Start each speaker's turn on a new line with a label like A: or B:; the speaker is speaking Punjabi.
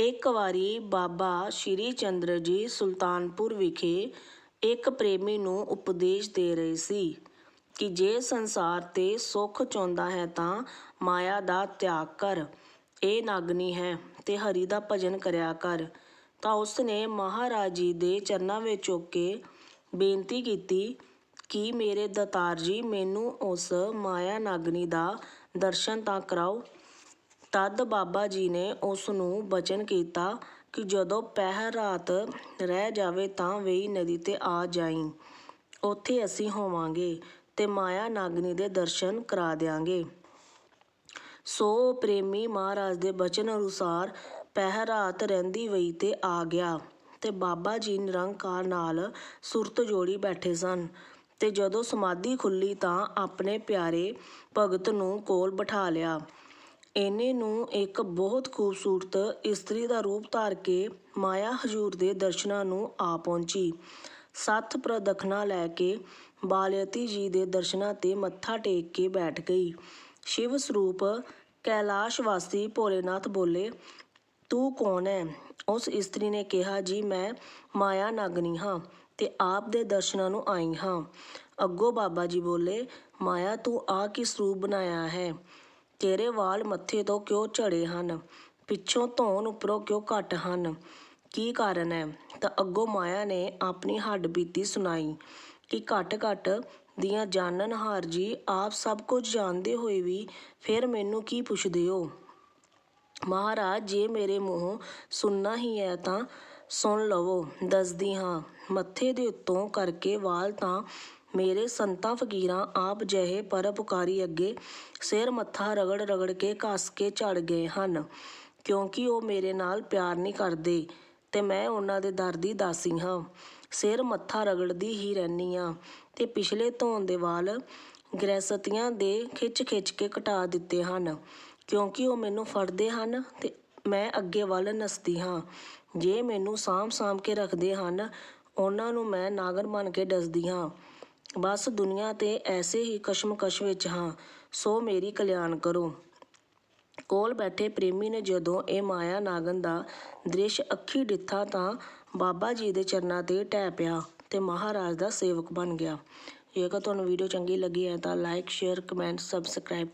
A: ਇੱਕ ਵਾਰੀ ਬਾਬਾ ਸ਼੍ਰੀ ਚੰਦਰ ਜੀ ਸੁਲਤਾਨਪੁਰ ਵਿਖੇ ਇੱਕ ਪ੍ਰੇਮੀ ਨੂੰ ਉਪਦੇਸ਼ ਦੇ ਰਹੇ ਸੀ ਕਿ ਜੇ ਸੰਸਾਰ ਤੇ ਸੁੱਖ ਚਾਹੁੰਦਾ ਹੈ ਤਾਂ ਮਾਇਆ ਦਾ ਤਿਆਗ ਕਰ, ਇਹ ਨਾਗਨੀ ਹੈ ਤੇ ਹਰੀ ਦਾ ਭਜਨ ਕਰਿਆ ਕਰ। ਤਾਂ ਉਸ ਨੇ ਮਹਾਰਾਜ ਜੀ ਦੇ ਚਰਨਾਂ ਵਿੱਚ ਝੁਕ ਕੇ ਬੇਨਤੀ ਕੀਤੀ ਕਿ ਮੇਰੇ ਦਤਾਰ ਜੀ ਮੈਨੂੰ ਉਸ ਮਾਇਆ ਨਾਗਨੀ ਦਾ ਦਰਸ਼ਨ ਤਾਂ ਕਰਾਓ ਤਦ ਬਾਬਾ ਜੀ ਨੇ ਉਸ ਨੂੰ ਬਚਨ ਕੀਤਾ ਕਿ ਜਦੋਂ ਪਹਿਰ ਰਾਤ ਰਹਿ ਜਾਵੇ ਤਾਂ ਵੇਈ ਨਦੀ ਤੇ ਆ ਜਾਈਂ। ਉੱਥੇ ਅਸੀਂ ਹੋਵਾਂਗੇ ਤੇ ਮਾਇਆ ਨਾਗਨੀ ਦੇ ਦਰਸ਼ਨ ਕਰਾ ਦਿਆਂਗੇ। ਸੋ ਪ੍ਰੇਮੀ ਮਹਾਰਾਜ ਦੇ ਬਚਨ ਅਨੁਸਾਰ ਪਹਿਰ ਰਾਤ ਰਹਿੰਦੀ ਵਈ ਤੇ ਆ ਗਿਆ ਤੇ ਬਾਬਾ ਜੀ ਨਿਰੰਕਾਰ ਨਾਲ ਸੁਰਤ ਜੋੜੀ ਬੈਠੇ ਸਨ ਤੇ ਜਦੋਂ ਸਮਾਧੀ ਖੁੱਲੀ ਤਾਂ ਆਪਣੇ ਪਿਆਰੇ ਭਗਤ ਨੂੰ ਕੋਲ ਬਿਠਾ ਲਿਆ। ਇਹਨੇ ਨੂੰ ਇੱਕ ਬਹੁਤ ਖੂਬਸੂਰਤ ਇਸਤਰੀ ਦਾ ਰੂਪ ਧਾਰ ਕੇ ਮਾਇਆ ਹਜੂਰ ਦੇ ਦਰਸ਼ਨਾਂ ਨੂੰ ਆ ਪਹੁੰਚੀ। ਸੱਤ ਪ੍ਰਦਖਣਾ ਲੈ ਕੇ ਬਾਲਿਅਤੀ ਜੀ ਦੇ ਦਰਸ਼ਨਾਂ ਤੇ ਮੱਥਾ ਟੇਕ ਕੇ ਬੈਠ ਗਈ। ਸ਼ਿਵ ਸਰੂਪ ਕੈਲਾਸ਼ ਵਾਸੀ ਭੋਲੇਨਾਥ ਬੋਲੇ, ਤੂੰ ਕੌਣ ਹੈ ਉਸ ਇਸਤਰੀ ਨੇ ਕਿਹਾ, ਜੀ, ਮੈਂ ਮਾਇਆ ਨਾਗਨੀ ਹਾਂ ਤੇ ਆਪ ਦੇ ਦਰਸ਼ਨਾਂ ਨੂੰ ਆਈ ਹਾਂ। ਅੱਗੋਂ ਬਾਬਾ ਜੀ ਬੋਲੇ, ਮਾਇਆ, ਤੂੰ ਆ ਕਿਸ ਰੂਪ ਬਣਾਇਆ ਹੈ? ਤੇਰੇ ਵਾਲ ਮੱਥੇ ਤੋਂ ਕਿਉਂ ਝੜੇ ਹਨ? ਪਿੱਛੋਂ ਧੌਣ ਉੱਪਰੋਂ ਕਿਉਂ ਘੱਟ ਹਨ? ਕੀ ਕਾਰਨ ਹੈ? ਤਾਂ ਅੱਗੋਂ ਮਾਇਆ ਨੇ ਆਪਣੀ ਹੱਡ ਬੀਤੀ ਸੁਣਾਈ ਕਿ ਘੱਟ ਘੱਟ ਦੀਆਂ ਜਾਣਨ ਹਾਰ ਜੀ, ਆਪ ਸਭ ਕੁਝ ਜਾਣਦੇ ਹੋਏ ਵੀ ਫਿਰ ਮੈਨੂੰ ਕੀ ਪੁੱਛਦੇ ਹੋ? ਮਹਾਰਾਜ, ਜੇ ਮੇਰੇ ਮੂੰਹੋਂ ਸੁਣਨਾ ਹੀ ਹੈ ਤਾਂ ਸੁਣ ਲਵੋ। ਦੱਸਦੀ ਹਾਂ, ਮੱਥੇ ਦੇ ਉੱਤੋਂ ਕਰਕੇ ਵਾਲ ਤਾਂ ਮੇਰੇ ਸੰਤਾਂ ਫਕੀਰਾਂ ਆਪ ਜਿਹੇ ਪਰਉਪਕਾਰੀ ਅੱਗੇ ਸਿਰ ਮੱਥਾ ਰਗੜ ਰਗੜ ਕੇ ਕੱਸ ਕੇ ਝੜ ਗਏ ਹਨ, ਕਿਉਂਕਿ ਉਹ ਮੇਰੇ ਨਾਲ ਪਿਆਰ ਨਹੀਂ ਕਰਦੇ ਤੇ ਮੈਂ ਉਹਨਾਂ ਦੇ ਦਰ ਦੀ ਦਾਸੀ ਹਾਂ। ਸਿਰ ਮੱਥਾ ਰਗੜਦੀ ਹੀ ਰਹਿੰਦੀ ਹਾਂ ਤੇ ਪਿਛਲੇ ਧੌਣ ਦੇ ਵਾਲ ਗ੍ਰਹਿਸਤੀਆਂ ਦੇ ਖਿੱਚ ਖਿੱਚ ਕੇ ਘਟਾ ਦਿੱਤੇ ਹਨ, ਕਿਉਂਕਿ ਉਹ ਮੈਨੂੰ ਫੜਦੇ ਹਨ ਤੇ ਮੈਂ ਅੱਗੇ ਵੱਲ ਨੱਸਦੀ ਹਾਂ। ਜੇ ਮੈਨੂੰ ਸਾਂਭ ਸਾਂਭ ਕੇ ਰੱਖਦੇ ਹਨ, ਉਹਨਾਂ ਨੂੰ ਮੈਂ ਨਾਗਰ ਬਣ ਕੇ ਡਸਦੀ ਹਾਂ। ਬਸ ਦੁਨੀਆ ਤੇ ਐਸੇ ਹੀ ਕਸ਼ਮਕਸ਼ ਵਿੱਚ ਹਾਂ, ਸੋ ਮੇਰੀ ਕਲਿਆਣ ਕਰੋ। ਕੋਲ ਬੈਠੇ ਪ੍ਰੇਮੀ ਨੇ ਜਦੋਂ ਇਹ ਮਾਇਆ ਨਾਗਨ ਦਾ ਦ੍ਰਿਸ਼ ਅੱਖੀ ਡਿੱਠਾ ਤਾਂ ਬਾਬਾ ਜੀ ਦੇ ਚਰਨਾਂ ਤੇ ਟਹਿ ਪਿਆ ਤੇ ਮਹਾਰਾਜ ਦਾ ਸੇਵਕ ਬਣ ਗਿਆ। ਜੇਕਰ ਤੁਹਾਨੂੰ ਵੀਡੀਓ ਚੰਗੀ ਲੱਗੀ ਹੈ ਤਾਂ ਲਾਈਕ ਸ਼ੇਅਰ ਕਮੈਂਟ ਸਬਸਕ੍ਰਾਈਬ